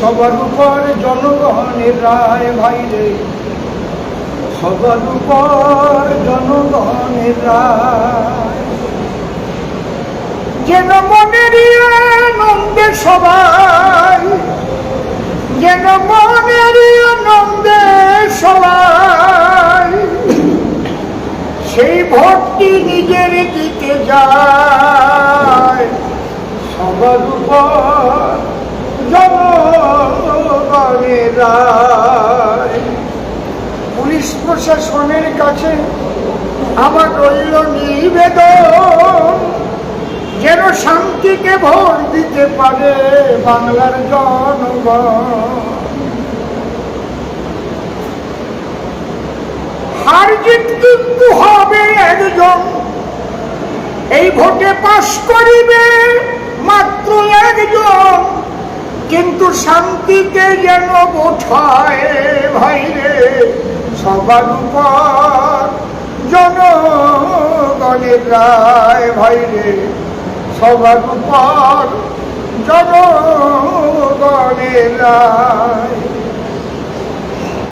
সবার উপর জনগণের রায় ভাই রে। সবার উপর জনগণের রায়। যেন মনের আনন্দে সবাই, যেন মনের আনন্দে সবাই, সেই ভক্তি নিজের দিতে যায়। সবার উপর পুলিশ প্রশাসনের কাছে আমার রইল নিবেদন, যেন শান্তিকে ভোট দিতে পারে বাংলার জনগণ। হার কিন্তু হবে একজন। এই ভোটে পাশ করিবে মাত্র একজন শান্তিতে যেন ভোট হয় ভাই রে, সবার উপর জনগণের রায় ভাই রে, সবার জনগণের রায়।